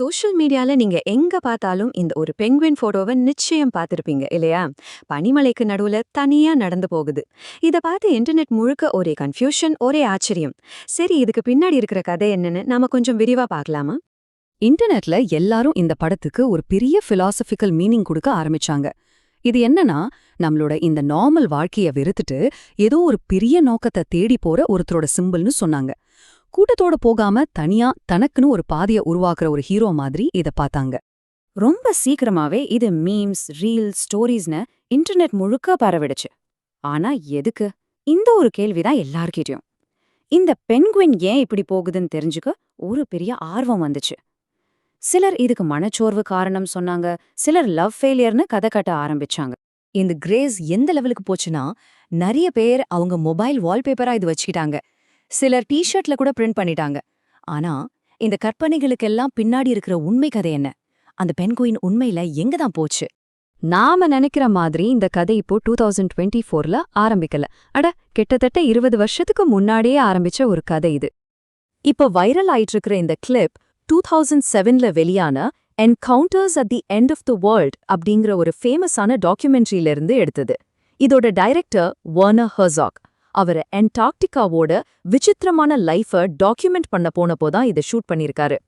Social மீடியால நீங்க எங்க பார்த்தாலும் இந்த ஒரு பெங்குவின் ஃபோட்டோவை நிச்சயம் பார்த்துருப்பீங்க இல்லையா? பனிமலைக்கு நடுவுல தனியா நடந்து போகுது. இத பார்த்து இன்டர்நெட் முழுக்க ஒரே கன்ஃபியூஷன் ஒரே ஆச்சரியம். சரி இதுக்கு பின்னாடி இருக்கிற கதை என்னன்னு நாம கொஞ்சம் விரிவா பார்க்கலாமா? இன்டர்நெட்ல எல்லாரும் இந்த படத்துக்கு ஒரு பெரிய ஃபிலாசபிக்கல் மீனிங் கொடுக்க ஆரம்பிச்சாங்க. இது என்னன்னா நம்மளோட இந்த நார்மல் வாழ்க்கைய வெறுத்துட்டு ஏதோ ஒரு பெரிய நோக்கத்தை தேடி போற ஒருத்தரோட சிம்பிள்னு சொன்னாங்க. கூட்டத்தோட போகாம தனியா தனக்குன்னு ஒரு பாதைய உருவாக்குற ஒரு ஹீரோ மாதிரி இத பார்த்தாங்க. ரொம்ப சீக்கிரமாவே இது மீம்ஸ் ரீல்ஸ் ஸ்டோரிஸ்னு இன்டர்நெட் முழுக்க பரவிடுச்சு. ஆனா எதுக்கு? இந்த ஒரு கேள்விதான் எல்லார்கிட்டயும். இந்த பெண்குவின் ஏன் இப்படி போகுதுன்னு தெரிஞ்சுக்க ஒரு பெரிய ஆர்வம் வந்துச்சு. சிலர் இதுக்கு மனச்சோர்வு காரணம் சொன்னாங்க சிலர் லவ் ஃபெயிலியர்னு கதை கட்ட ஆரம்பிச்சாங்க. இந்த கிரேஸ் எந்த லெவலுக்கு போச்சுன்னா நிறைய பேர் அவங்க மொபைல் வால்பேப்பரா இது வச்சுக்கிட்டாங்க. சிலர் டிஷர்ட்ல கூட பிரிண்ட் பண்ணிட்டாங்க. ஆனா இந்த கற்பனைகளுக்கெல்லாம் பின்னாடி இருக்கிற உண்மை கதை என்ன? அந்த பென்குயின் உண்மையில எங்க தான் போச்சு? நாம நினைக்கிற மாதிரி இந்த கதை இப்போ டூ தௌசண்ட் டுவெண்ட்டி ஃபோர்ல ஆரம்பிக்கல. அட கிட்டத்தட்ட இருபது வருஷத்துக்கு முன்னாடியே ஆரம்பிச்ச ஒரு கதை இது. இப்ப வைரல் ஆயிட்டு இருக்கிற இந்த கிளிப் டூ தௌசண்ட் செவன்ல வெளியான encounters at the end of the world அப்படிங்கிற ஒரு ஃபேமஸான டாக்குமெண்ட்ரியிலிருந்து எடுத்தது. இதோட டைரக்டர் வர்னர் ஹர்சாக் அவர் அண்டார்டிகாவோட விசித்திரமான லைஃப டாக்குமெண்ட் பண்ண போனப்போ தான் இதை ஷூட் பண்ணியிருக்காரு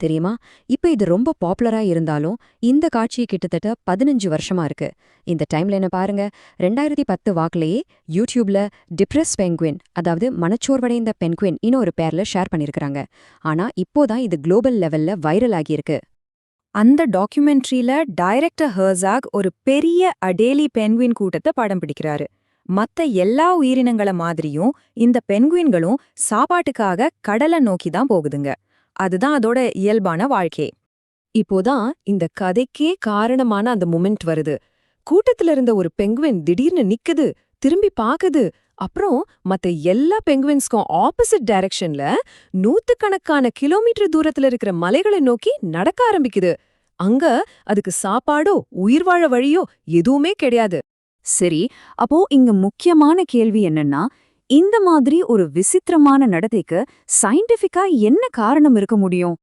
தெரியுமா? இப்ப இது ரொம்ப பாப்புலரா இருந்தாலும் இந்த காட்சி கிட்டத்தட்ட பதினஞ்சு வருஷமா இருக்கு. இந்த டைம்ல என்ன பாருங்க. ரெண்டாயிரத்தி பத்து வாக்குலயே யூடியூப்ல டிப்ரெஸ் பென்குவின் அதாவது மனச்சோர்வடைந்த பென்குவின் இன்னொரு பேர்ல ஷேர் பண்ணிருக்காங்க ஆனா இப்போதான் இது குளோபல் லெவல்ல வைரல் ஆகியிருக்கு. அந்த டாக்குமெண்ட்ரியில டைரக்டர் ஹர்சாக் ஒரு பெரிய அடேலி பென்குயின் கூட்டத்தை படம் பிடிக்கிறாரு. மத்த எல்லா உயிரினங்கள மாதிரியும் இந்த பென்குயின்களும் சாப்பாட்டுக்காக கடலை நோக்கி தான் போகுதுங்க. அதுதான் அதோட இயல்பான வாழ்க்கை. இப்போதான் இந்த கதைக்கே காரணமான அந்த மூமெண்ட் வருது. கூட்டத்துல இருந்த ஒரு பெங்குவின் திடீர்னு நிக்குது திரும்பி பாக்குது. அப்புறம் மத்த எல்லா பெங்குவின்ஸ்க்கும் ஆப்போசிட் டைரக்ஷன்ல நூத்துக்கணக்கான கிலோமீட்டர் தூரத்துல இருக்கிற மலைகளை நோக்கி நடக்க ஆரம்பிக்குது. அங்க அதுக்கு சாப்பாடோ உயிர் வாழ வழியோ எதுவுமே கிடையாது. சரி அப்போ இங்க முக்கியமான கேள்வி என்னன்னா இந்த மாதிரி ஒரு விசித்திரமான நடத்தைக்கு சயின்டிஃபிக்கா என்ன காரணம் இருக்க முடியும்?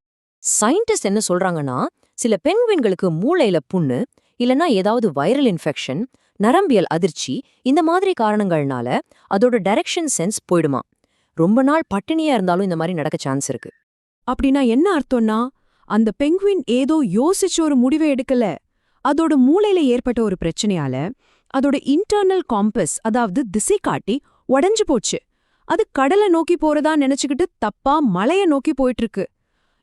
சயின்டிஸ்ட் என்ன சொல்றாங்கன்னா சில பெண்குவின்களுக்கு மூளையில புண்ணு இல்லனா ஏதாவது வைரல் இன்ஃபெக்ஷன் நரம்பியல் அதிர்ச்சி இந்த மாதிரி காரணங்கள்னால அதோட டைரக்ஷன் சென்ஸ் போயிடுமா. ரொம்ப நாள் பட்டினியா இருந்தாலும் இந்த மாதிரி நடக்க சான்ஸ் இருக்கு. அப்படின்னா என்ன அர்த்தம்னா அந்த பெங்குவின் ஏதோ யோசிச்சு ஒரு முடிவை எடுக்கல. அதோட மூளையில ஏற்பட்ட ஒரு பிரச்சனையால அதோட இன்டர்னல் காம்பஸ் அதாவது திசை காட்டி உடைஞ்சு போச்சு. அது கடலை நோக்கி போறதா நினைச்சுக்கிட்டு தப்பா மலைய நோக்கி போயிட்டு இருக்கு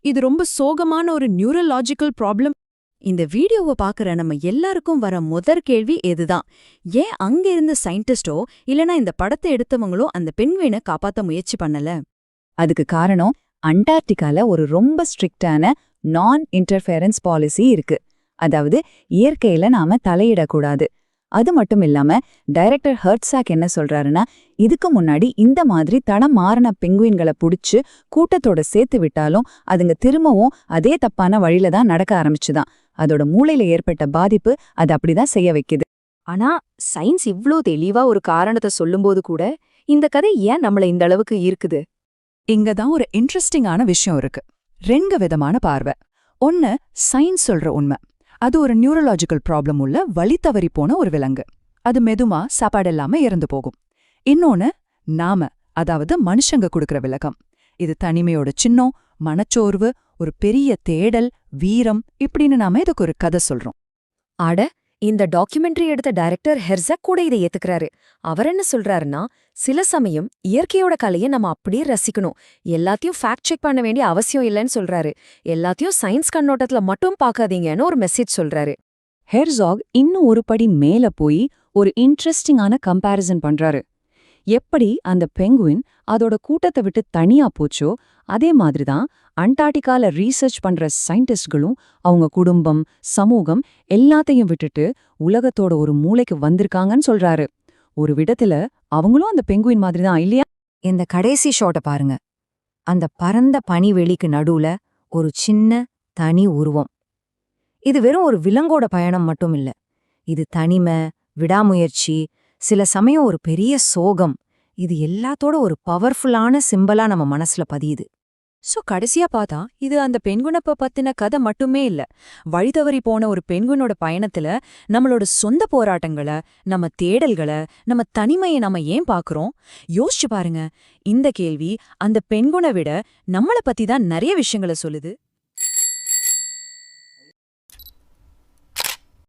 இது ரொம்ப சோகமான ஒரு நியூரலாஜிக்கல் ப்ராப்ளம் இந்த வீடியோவை பார்க்குற நம்ம எல்லாருக்கும் வர முதற் கேள்வி இதுதான் ஏன் அங்க இருந்த சயின்டிஸ்டோ இல்லனா இந்த படத்தை எடுத்தவங்களோ அந்த பெண்வீனை காப்பாத்த முயற்சி பண்ணல? அதுக்கு காரணம் அண்டார்டிகால ஒரு ரொம்ப ஸ்ட்ரிக்டான நான் இன்டர்ஃபேரன்ஸ் பாலிசி இருக்கு. அதாவது இயற்கையில நாம தலையிடக்கூடாது. அது மட்டும் இல்லாம டைரக்டர் ஹர்ட்ஸாக் என்ன சொல்றாருன்னா இதுக்கு முன்னாடி இந்த மாதிரி தடம் மாறின பெங்குவின்களை புடிச்சு கூட்டத்தோட சேர்த்து விட்டாலும் அதுங்க திரும்பவும் அதே தப்பான வழியில தான் நடக்க ஆரம்பிச்சுதான். அதோட மூளையில ஏற்பட்ட பாதிப்பு அது அப்படிதான் செய்ய வைக்குது. ஆனா சயின்ஸ் இவ்ளோ தெளிவா ஒரு காரணத்தை சொல்லும்போது கூட இந்த கதை ஏன் நம்மள இந்த அளவுக்கு ஈர்க்குது? இங்க தான் ஒரு இன்ட்ரெஸ்டிங்கான விஷயம் இருக்கு. ரெண்டு விதமான பார்வை. ஒன்னு சயின்ஸ் சொல்ற உண்மை. அது ஒரு நியூரலாஜிக்கல் ப்ராப்ளம் உள்ள வழி தவறி போன ஒரு விலங்கு. அது மெதுமா சாப்பாடில்லாம இறந்து போகும். இன்னொன்னு நாம அதாவது மனுஷங்க கொடுக்கற விலகம். இது தனிமையோட சின்னம் மனச்சோர்வு ஒரு பெரிய தேடல் வீரம் இப்படின்னு நாம இதுக்கு ஒரு கதை சொல்றோம். அட இந்த டாக்குமெண்ட்ரி எடுத்த டைரக்டர் ஹெர்சக் கூட இதை ஏத்துக்கிறாரு. அவர் என்ன சொல்றாருன்னா சில சமயம் இயற்கையோட கலையை நம்ம அப்படியே ரசிக்கணும். எல்லாத்தையும் ஃபேக்ட் செக் பண்ண வேண்டிய அவசியம் இல்லைன்னு சொல்றாரு. எல்லாத்தையும் சயின்ஸ் கண்ணோட்டத்துல மட்டும் பார்க்காதீங்கன்னு ஒரு மெசேஜ் சொல்றாரு. ஹெர்சாக் இன்னும் ஒரு படி மேல போய் ஒரு இன்ட்ரெஸ்டிங்கான கம்பேரிசன் பண்றாரு. எப்படி அந்த பெங்குவின் அதோட கூட்டத்தை விட்டு தனியா போச்சோ அதே மாதிரிதான் அண்டார்டிகால ரீசர்ச் பண்ற சயின்டிஸ்ட்களும் அவங்க குடும்பம் சமூகம் எல்லாத்தையும் விட்டுட்டு உலகத்தோட ஒரு மூளைக்கு வந்திருக்காங்கன்னு சொல்றாரு. ஒரு விடத்துல அவங்களும் அந்த பெங்குவின் மாதிரி தான் இல்லையா? இந்த கடைசி ஷாட்டை பாருங்க. அந்த பரந்த பனிவெளிக்கு நடுவுல ஒரு சின்ன தனி உருவம். இது வெறும் ஒரு விலங்கோட பயணம் மட்டும் இல்ல. இது தனிமை விடாமுயற்சி சில சமயம் ஒரு பெரிய சோகம். இது எல்லாத்தோட ஒரு பவர்ஃபுல்லான சிம்பலா நம்ம மனசுல பதியுது. சோ கடைசியா பார்த்தா இது அந்த பெண்குணப்ப பத்தின கதை மட்டுமே இல்ல. வழிதவறி போன ஒரு பெண்குனோட பயணத்துல நம்மளோட சொந்த போராட்டங்களை நம்ம தேடல்களை நம்ம தனிமையை நம்ம ஏன் பாக்குறோம்? யோசிச்சு பாருங்க. இந்த கேள்வி அந்த பெண்குணை விட நம்மள பத்தி தான் நிறைய விஷயங்களை சொல்லுது.